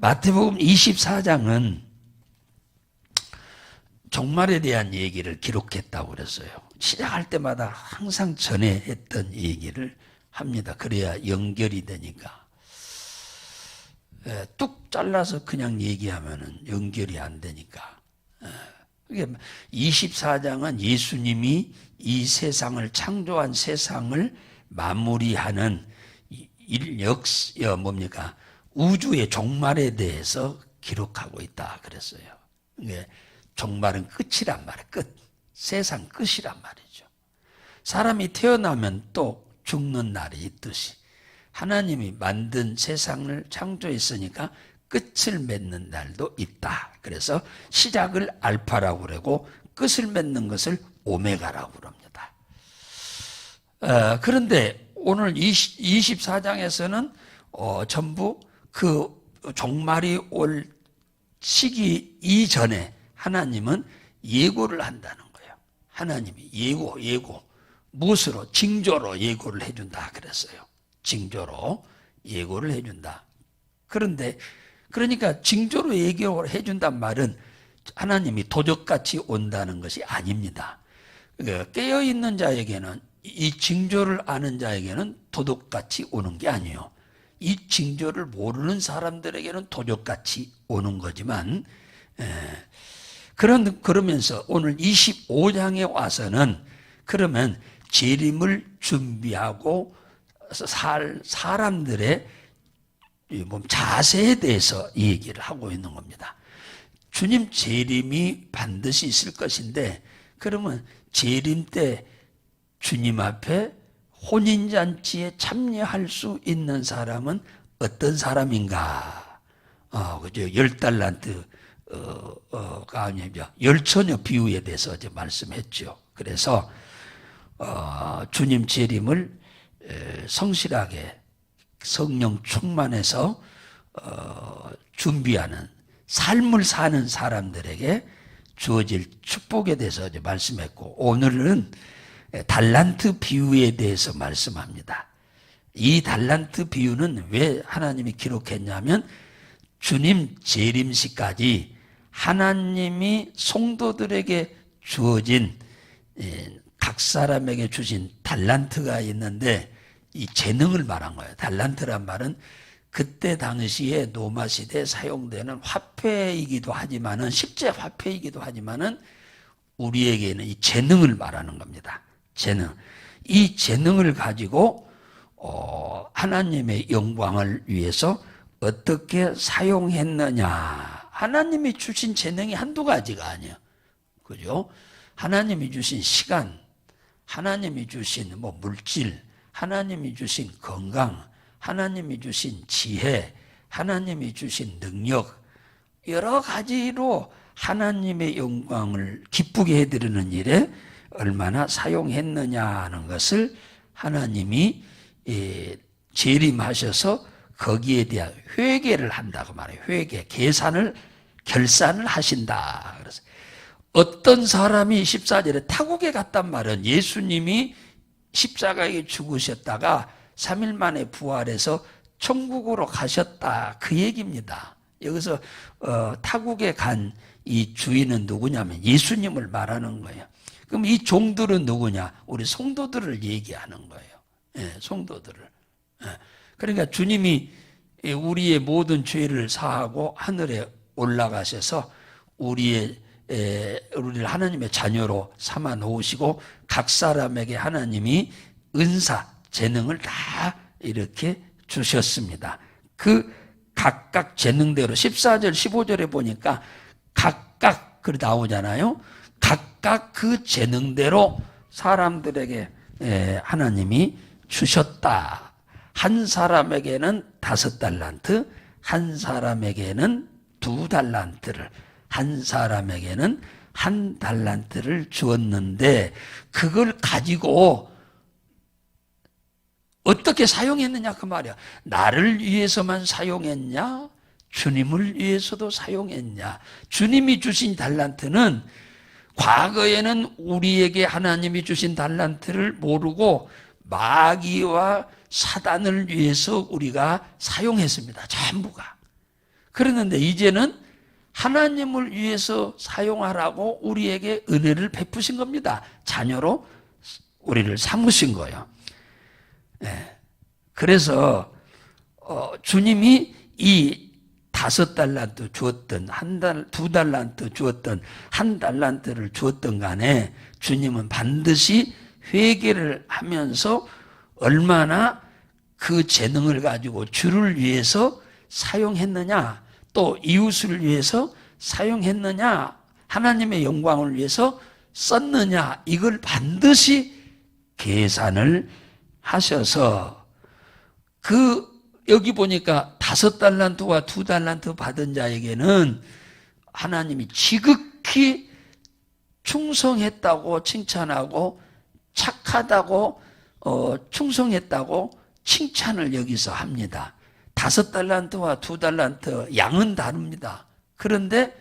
마태복음 24장은 종말에 대한 얘기를 기록했다고 그랬어요. 시작할 때마다 항상 전에 했던 얘기를 합니다. 그래야 연결이 되니까. 예, 뚝 잘라서 그냥 얘기하면 연결이 안 되니까. 예, 24장은 예수님이 이 세상을 창조한 세상을 마무리하는 일 역시 어, 뭡니까 우주의 종말에 대해서 기록하고 있다 그랬어요. 이게 종말은 끝이란 말이에요. 끝. 세상 끝이란 말이죠. 사람이 태어나면 또 죽는 날이 있듯이 하나님이 만든 세상을 창조했으니까 끝을 맺는 날도 있다. 그래서 시작을 알파라고 그러고 끝을 맺는 것을 오메가라고 그럽니다. 어, 그런데 오늘 20, 24장에서는 어, 전부 그 종말이 올 시기 이전에 하나님은 예고를 한다는 거예요. 하나님이 예고, 예고. 무엇으로? 징조로 예고를 해준다 그랬어요. 징조로 예고를 해준다. 그런데 그러니까 징조로 예고를 해준단 말은 하나님이 도적같이 온다는 것이 아닙니다. 그 깨어 있는 자에게는 이 징조를 아는 자에게는 도둑같이 오는 게 아니에요. 이 징조를 모르는 사람들에게는 도둑같이 오는 거지만 에, 그런 그러면서 오늘 25장에 와서는 그러면 재림을 준비하고 살 사람들의 몸 자세에 대해서 얘기를 하고 있는 겁니다. 주님 재림이 반드시 있을 것인데 그러면 재림 때 주님 앞에 혼인잔치에 참여할 수 있는 사람은 어떤 사람인가? 어, 그죠. 열 달란트, 어, 어, 가 아니죠. 열 처녀 비유에 대해서 이제 말씀했죠. 그래서, 어, 주님 재림을 에, 성실하게 성령 충만해서, 어, 준비하는 삶을 사는 사람들에게 주어질 축복에 대해서 이제 말씀했고, 오늘은 달란트 비유에 대해서 말씀합니다. 이 달란트 비유는 왜 하나님이 기록했냐면 주님 재림시까지 하나님이 성도들에게 주어진 각 사람에게 주신 달란트가 있는데 이 재능을 말한 거예요. 달란트란 말은 그때 당시에 노마 시대에 사용되는 화폐이기도 하지만은 실제 화폐이기도 하지만은 우리에게는 이 재능을 말하는 겁니다. 재능. 이 재능을 가지고 어, 하나님의 영광을 위해서 어떻게 사용했느냐. 하나님이 주신 재능이 한두 가지가 아니에요. 그죠? 하나님이 주신 시간, 하나님이 주신 뭐 물질, 하나님이 주신 건강, 하나님이 주신 지혜, 하나님이 주신 능력, 여러 가지로 하나님의 영광을 기쁘게 해드리는 일에 얼마나 사용했느냐는 것을 하나님이 재림하셔서 거기에 대한 회개를 한다고 말해요. 회개, 계산을 결산을 하신다. 그래서 어떤 사람이 14절에 타국에 갔단 말은 예수님이 십자가에 죽으셨다가 3일 만에 부활해서 천국으로 가셨다. 그 얘기입니다. 여기서 어, 타국에 간 이 주인은 누구냐면 예수님을 말하는 거예요. 그럼 이 종들은 누구냐? 우리 성도들을 얘기하는 거예요. 예, 성도들을. 예. 그러니까 주님이 우리의 모든 죄를 사하고 하늘에 올라가셔서 우리의 에, 우리를 하나님의 자녀로 삼아 놓으시고 각 사람에게 하나님이 은사, 재능을 다 이렇게 주셨습니다. 그 각각 재능대로 14절, 15절에 보니까 각각 그 나오잖아요. 각각 그 재능대로 사람들에게 하나님이 주셨다. 한 사람에게는 다섯 달란트, 한 사람에게는 두 달란트를, 한 사람에게는 한 달란트를 주었는데 그걸 가지고 어떻게 사용했느냐 그 말이야. 나를 위해서만 사용했냐? 주님을 위해서도 사용했냐? 주님이 주신 달란트는 과거에는 우리에게 하나님이 주신 달란트를 모르고 마귀와 사단을 위해서 우리가 사용했습니다. 전부가. 그랬는데 이제는 하나님을 위해서 사용하라고 우리에게 은혜를 베푸신 겁니다. 자녀로 우리를 삼으신 거예요. 예. 그래서 어, 주님이 이 다섯 달란트 주었던 한 달, 두 달란트 주었던 한 달란트를 주었던 간에 주님은 반드시 회개를 하면서 얼마나 그 재능을 가지고 주를 위해서 사용했느냐, 또 이웃을 위해서 사용했느냐, 하나님의 영광을 위해서 썼느냐, 이걸 반드시 계산을 하셔서 그 여기 보니까 다섯 달란트와 두 달란트 받은 자에게는 하나님이 지극히 충성했다고 칭찬하고 착하다고 어, 충성했다고 칭찬을 여기서 합니다. 다섯 달란트와 두 달란트 양은 다릅니다. 그런데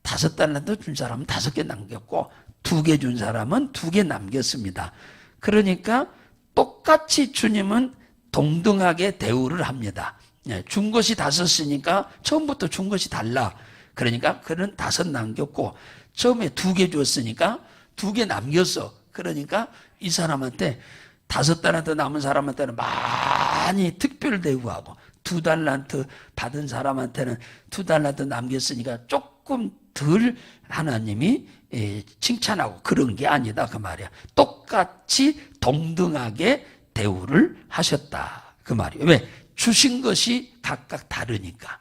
다섯 달란트 준 사람은 다섯 개 남겼고 두 개 준 사람은 두 개 남겼습니다. 그러니까 똑같이 주님은 동등하게 대우를 합니다. 예, 준 것이 다섯이니까 처음부터 준 것이 달라. 그러니까 그는 다섯 남겼고 처음에 두 개 줬으니까 두 개 남겼어. 그러니까 이 사람한테 다섯 달란트 남은 사람한테는 많이 특별 대우하고 두 달란트 받은 사람한테는 두 달란트 남겼으니까 조금 덜 하나님이 예, 칭찬하고 그런 게 아니다 그 말이야. 똑같이 동등하게 대우를 하셨다 그 말이에요. 왜? 주신 것이 각각 다르니까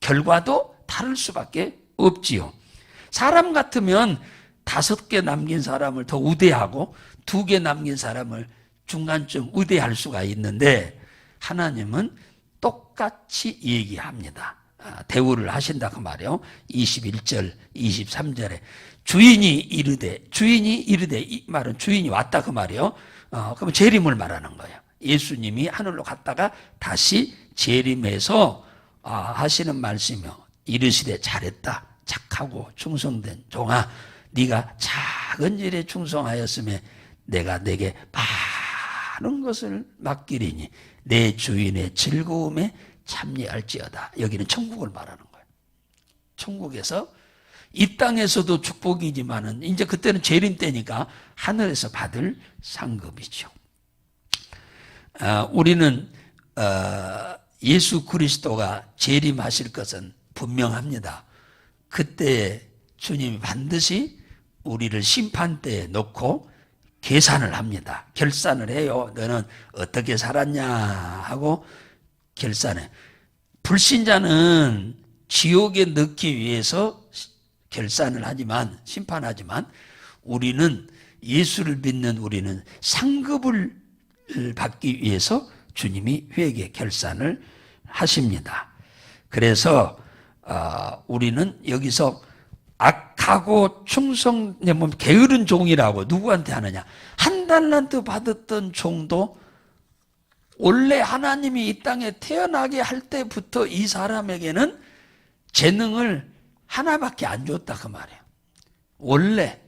결과도 다를 수밖에 없지요. 사람 같으면 다섯 개 남긴 사람을 더 우대하고 두 개 남긴 사람을 중간쯤 우대할 수가 있는데 하나님은 똑같이 얘기합니다. 아, 대우를 하신다 그 말이에요. 21절, 23절에 주인이 이르되 주인이 이르되 이 말은 주인이 왔다 그 말이에요. 어, 그러면 재림을 말하는 거예요. 예수님이 하늘로 갔다가 다시 재림해서 아, 하시는 말씀이요. 이르시되 잘했다. 착하고 충성된 종아 네가 작은 일에 충성하였음에 내가 내게 많은 것을 맡기리니 내 주인의 즐거움에 참여할지어다. 여기는 천국을 말하는 거예요. 천국에서 이 땅에서도 축복이지만은 이제 그때는 재림 때니까 하늘에서 받을 상급이죠. 아, 우리는 어, 예수 그리스도가 재림하실 것은 분명합니다. 그때 주님이 반드시 우리를 심판대에 놓고 계산을 합니다. 결산을 해요. 너는 어떻게 살았냐 하고 결산해. 불신자는 지옥에 넣기 위해서 결산을 하지만 심판하지만 우리는 예수를 믿는 우리는 상급을 받기 위해서 주님이 회개 결산을 하십니다. 그래서 어, 우리는 여기서 악하고 충성되면 게으른 종이라고 누구한테 하느냐? 한 달란트 받았던 종도 원래 하나님이 이 땅에 태어나게 할 때부터 이 사람에게는 재능을 하나밖에 안 줬다 그 말이에요. 원래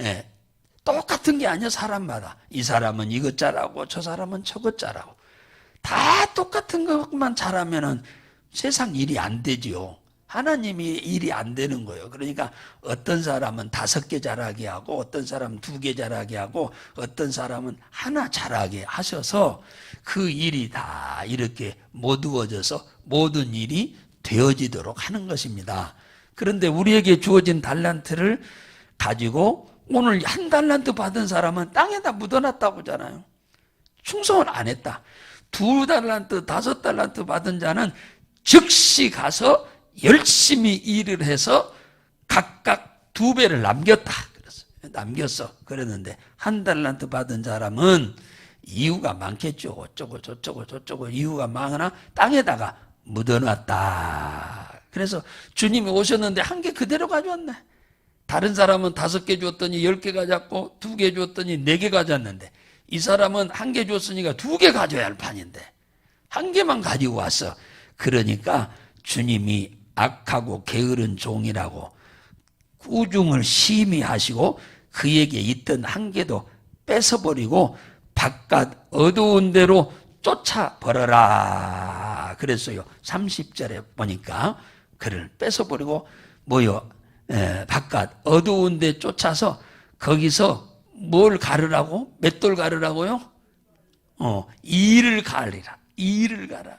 예, 똑같은 게 아니야 사람마다 이 사람은 이것 잘하고 저 사람은 저것 잘하고 다 똑같은 것만 잘하면은 세상 일이 안 되지요. 하나님이 일이 안 되는 거예요. 그러니까 어떤 사람은 다섯 개 잘하게 하고 어떤 사람은 두 개 잘하게 하고 어떤 사람은 하나 잘하게 하셔서 그 일이 다 이렇게 모두어져서 모든 일이 되어지도록 하는 것입니다. 그런데 우리에게 주어진 달란트를 가지고 오늘 한 달란트 받은 사람은 땅에다 묻어놨다고 하잖아요. 충성을 안 했다. 두 달란트, 다섯 달란트 받은 자는 즉시 가서 열심히 일을 해서 각각 두 배를 남겼다. 그랬어. 남겼어. 그랬는데 한 달란트 받은 사람은 이유가 많겠죠. 어쩌고 저쩌고 저쩌고 이유가 많으나 땅에다가 묻어놨다. 그래서 주님이 오셨는데 한 개 그대로 가져왔네. 다른 사람은 다섯 개 줬더니 열 개 가졌고 두 개 줬더니 네 개 가졌는데 이 사람은 한 개 줬으니까 두 개 가져야 할 판인데 한 개만 가지고 왔어. 그러니까 주님이 악하고 게으른 종이라고 꾸중을 심히 하시고 그에게 있던 한 개도 뺏어버리고 바깥 어두운 데로 쫓아버려라. 그랬어요. 30절에 보니까 그를 뺏어버리고 뭐요? 에, 바깥 어두운 데 쫓아서 거기서 뭘 가르라고? 맷돌 가르라고요? 어, 일을 가리라. 일을 가라.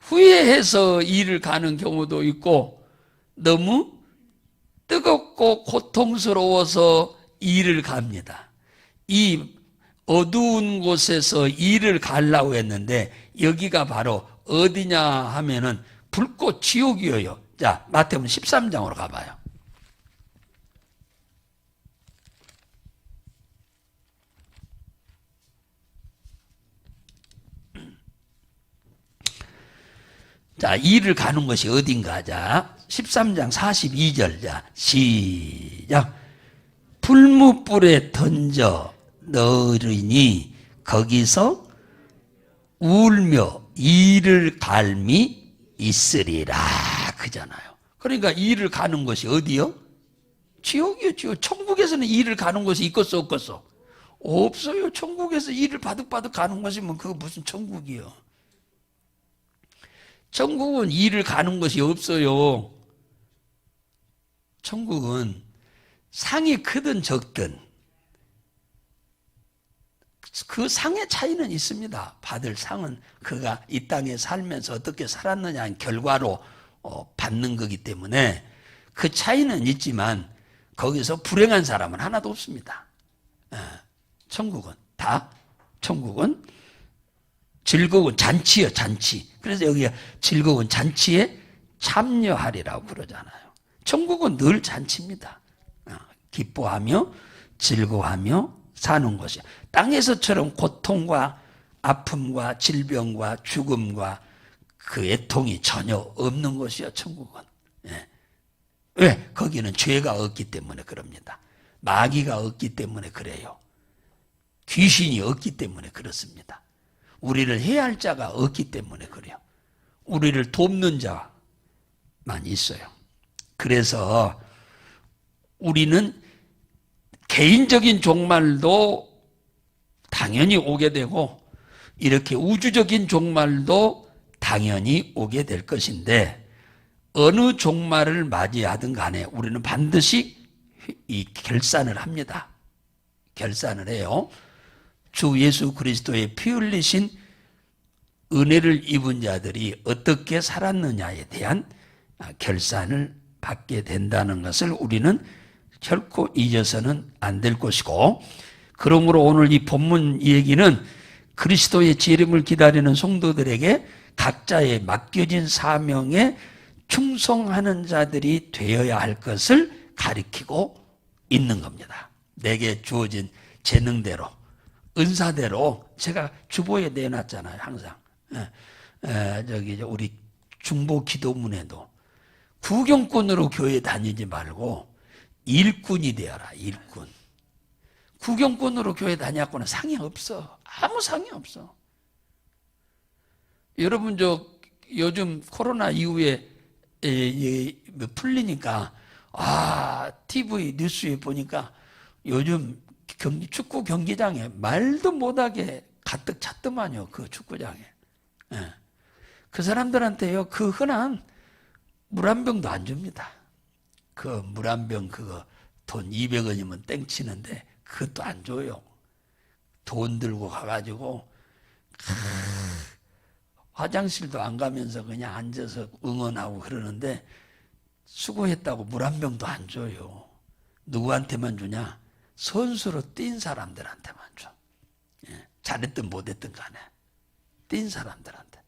후회해서 일을 가는 경우도 있고 너무 뜨겁고 고통스러워서 일을 갑니다. 이 어두운 곳에서 일을 가려고 했는데 여기가 바로 어디냐 하면은 불꽃 지옥이에요. 자, 마태복음 13장으로 가봐요. 자, 일을 가는 것이 어딘가. 자, 13장 42절. 자, 시작. 풀무불에 던져 넣으리니 거기서 울며 이를 갈미 있으리라. 그잖아요. 그러니까 일을 가는 것이 어디요? 지옥이요, 지옥. 천국에서는 일을 가는 것이 있겠어, 없겠어? 없어요. 천국에서 일을 바득바득 가는 것이면 그거 무슨 천국이요? 천국은 일을 가는 것이 없어요. 천국은 상이 크든 적든 그 상의 차이는 있습니다. 받을 상은 그가 이 땅에 살면서 어떻게 살았느냐는 결과로 어, 받는 거기 때문에 그 차이는 있지만 거기서 불행한 사람은 하나도 없습니다. 예, 천국은 다 천국은 즐거운 잔치요 잔치. 그래서 여기가 즐거운 잔치에 참여하리라고 그러잖아요. 천국은 늘 잔치입니다. 어, 기뻐하며 즐거워하며 사는 것이 땅에서처럼 고통과 아픔과 질병과 죽음과 그 애통이 전혀 없는 것이요 천국은. 예. 왜? 거기는 죄가 없기 때문에 그럽니다. 마귀가 없기 때문에 그래요. 귀신이 없기 때문에 그렇습니다. 우리를 해야 할 자가 없기 때문에 그래요. 우리를 돕는 자만 있어요. 그래서 우리는 개인적인 종말도 당연히 오게 되고 이렇게 우주적인 종말도 당연히 오게 될 것인데 어느 종말을 맞이하든 간에 우리는 반드시 이 결산을 합니다. 결산을 해요. 주 예수 그리스도의 피 흘리신 은혜를 입은 자들이 어떻게 살았느냐에 대한 결산을 받게 된다는 것을 우리는 결코 잊어서는 안 될 것이고 그러므로 오늘 이 본문 얘기는 그리스도의 재림을 기다리는 성도들에게 각자의 맡겨진 사명에 충성하는 자들이 되어야 할 것을 가리키고 있는 겁니다. 내게 주어진 재능대로 은사대로 제가 주보에 내놨잖아요. 항상 에, 에, 저기 우리 중보 기도문에도 구경꾼으로 교회 다니지 말고 일꾼이 되어라. 일꾼. 구경꾼으로 교회 다녔고는 상이 없어. 아무 상이 없어. 여러분 저 요즘 코로나 이후에 에, 에, 뭐 풀리니까 아 TV 뉴스에 보니까 요즘 경기, 축구 경기장에 말도 못하게 가득 찼더만요. 그 축구장에. 예. 그 사람들한테요, 그 흔한 물 한 병도 안 줍니다. 그 물 한 병 그거 돈 200원이면 땡치는데 그것도 안 줘요. 돈 들고 가가지고 화장실도 안 가면서 그냥 앉아서 응원하고 그러는데 수고했다고 물 한 병도 안 줘요. 누구한테만 주냐? 선수로 뛴 사람들한테만 줘. 예, 잘했든 못했든 간에. 뛴 사람들한테.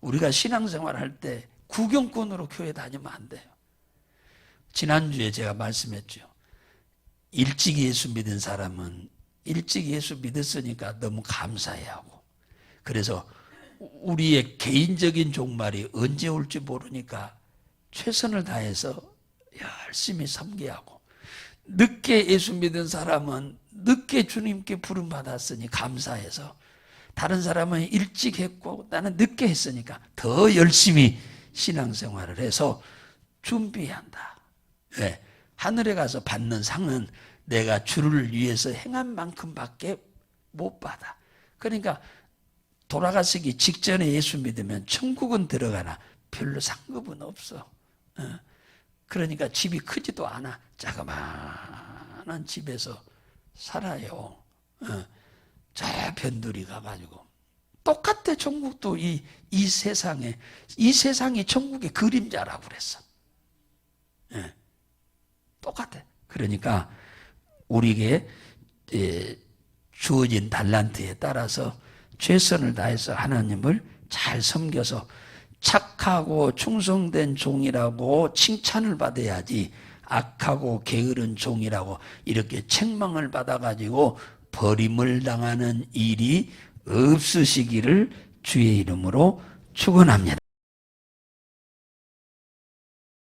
우리가 신앙생활 할 때 구경꾼으로 교회 다니면 안 돼요. 지난주에 제가 말씀했죠. 일찍 예수 믿은 사람은 일찍 예수 믿었으니까 너무 감사해야 하고. 그래서 우리의 개인적인 종말이 언제 올지 모르니까 최선을 다해서 열심히 섬겨야 하고. 늦게 예수 믿은 사람은 늦게 주님께 부름 받았으니 감사해서 다른 사람은 일찍 했고 나는 늦게 했으니까 더 열심히 신앙생활을 해서 준비해야 한다. 왜? 하늘에 가서 받는 상은 내가 주를 위해서 행한 만큼밖에 못 받아. 그러니까 돌아가시기 직전에 예수 믿으면 천국은 들어가나 별로 상급은 없어. 어. 그러니까 집이 크지도 않아. 자그마한 집에서 살아요. 어. 저 변두리 가가지고. 똑같아, 천국도 이, 이 세상에. 이 세상이 천국의 그림자라고 그랬어. 예. 똑같아. 그러니까 우리에게 예, 주어진 달란트에 따라서 최선을 다해서 하나님을 잘 섬겨서 착하고 충성된 종이라고 칭찬을 받아야지 악하고 게으른 종이라고 이렇게 책망을 받아가지고 버림을 당하는 일이 없으시기를 주의 이름으로 축원합니다.